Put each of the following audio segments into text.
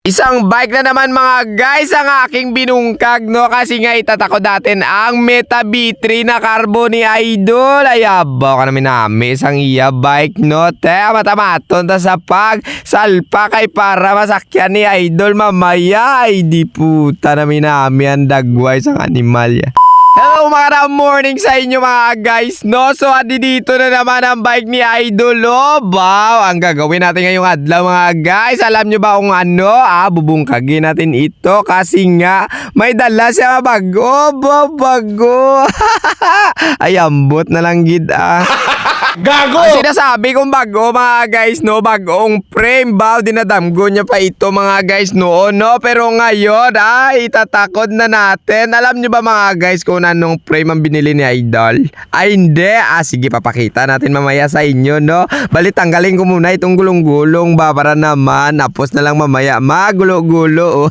Isang bike na naman mga guys ang aking binungkag no kasi nga itatako natin ang Meta B3 na carbo ni Idol. Ay abaw ka namin namin isang iya bike no. Te matamaton ta sa pag salpa kay para masakyan ni Idol mamaya. Ay di puta namin namin ang dagway sa animal ya. Hello mga morning sa inyo mga guys no? So adi dito na naman ang bike ni Idol oh Wow Ang gagawin natin ngayong adlaw mga guys. Alam nyo ba kung ano? Ah Bubungkagin natin ito Kasi nga may dala siya bago Ba bago. Ay ambot na lang gid ah Gago! ang sinasabi kong bago mga guys no, bagong frame ba, dinadamgo niya pa ito mga guys noon no, pero ngayon ay itatakod na natin. Alam niyo ba mga guys kung anong frame ang binili ni Idol? Ay hindi, ah sige papakita natin mamaya sa inyo no. Bali tanggalin ko muna itong gulong-gulong ba para naman, tapos na lang mamaya magulo-gulo. oh.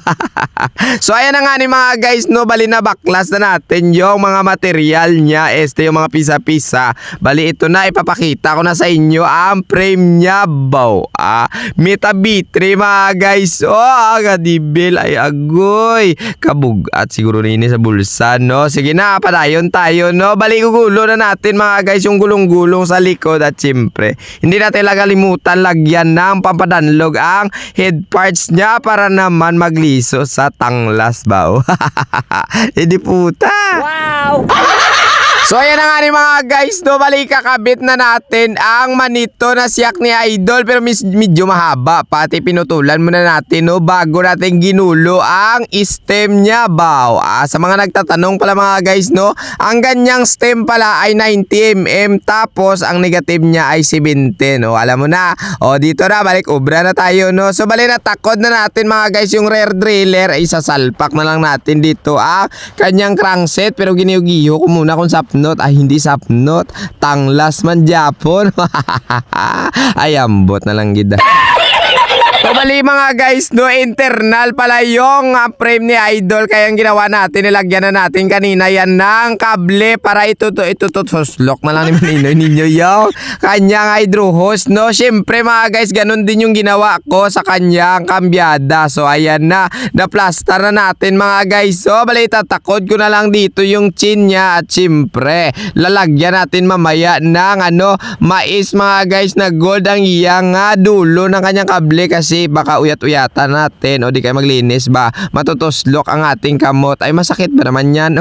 so ayan na nga ni mga guys no, bali na baklas na natin yung mga material niya, este yung mga pisa-pisa. Bali ito na ipapakita ko na sa inyo ang frame niya bow. Ah, Meta B3 mga guys. Oh, agadibil ay agoy. Kabugat siguro nini sa bulsa no. Sige na, padayon tayo no. Bali gugulo na natin mga guys yung gulong-gulong sa likod at siyempre hindi natin lagalimutan lagyan ng pampadanlog ang head parts niya para naman magliso sa tanglas ba. Hindi puta. So ayan na nga ni mga guys, no, bali kakabit na natin ang manito na siyak ni Idol pero medyo mahaba. Pati pinutulan muna natin no, bago natin ginulo ang stem niya baw. Ah, sa mga nagtatanong pala mga guys no, ang ganyang stem pala ay 90mm tapos ang negative niya ay 70 no. Alam mo na. O dito na, balik ubra na tayo no. So bali na takod na natin mga guys yung rear driller ay sasalpak na lang natin dito ah kanyang crankset pero giniyo-giyo ko muna kung sapnot ay hindi sapnot tanglas man Japon. Ay ambot na lang gida So bali mga guys, no, internal pala yung ah, frame ni Idol kaya ang ginawa natin, nilagyan na natin kanina yan ng kable para ito to, ito to, suslok na lang ni Maninoy ninyo yung kanyang hydro hose, no. Siyempre mga guys, ganun din yung ginawa ko sa kanyang kambyada. So ayan na, na-plaster na natin mga guys. So bali tatakod ko na lang dito yung chin niya at siyempre, lalagyan natin mamaya ng ano, mais mga guys na gold ang iyang dulo ng kanyang kable kasi baka uyat-uyatan natin o di kayo maglinis ba? Matutuslok ang ating kamot. Ay masakit ba naman yan?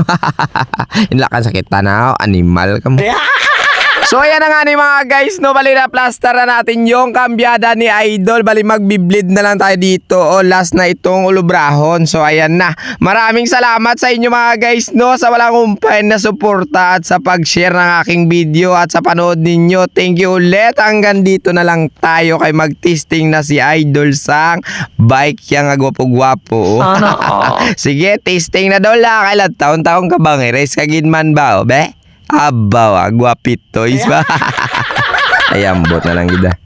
Hindi kan sakit. Tanaw animal ka mo So ayan na nga ni mga guys, no, bali na plaster na natin yung kambyada ni Idol. Bali magbiblid na lang tayo dito. O last na itong ulubrahon. So ayan na. Maraming salamat sa inyo mga guys, no, sa walang umpain na suporta at sa pag-share ng aking video at sa panood ninyo. Thank you ulit. Hanggang dito na lang tayo kay mag-testing na si Idol sang bike yang agwapo-gwapo. Sana Sige, testing na daw lang. Kailan taon-taon ka bang race kagin man ba? o, Be? Abaw, ah, guwapit toys ba? Ay, ambot na lang gida.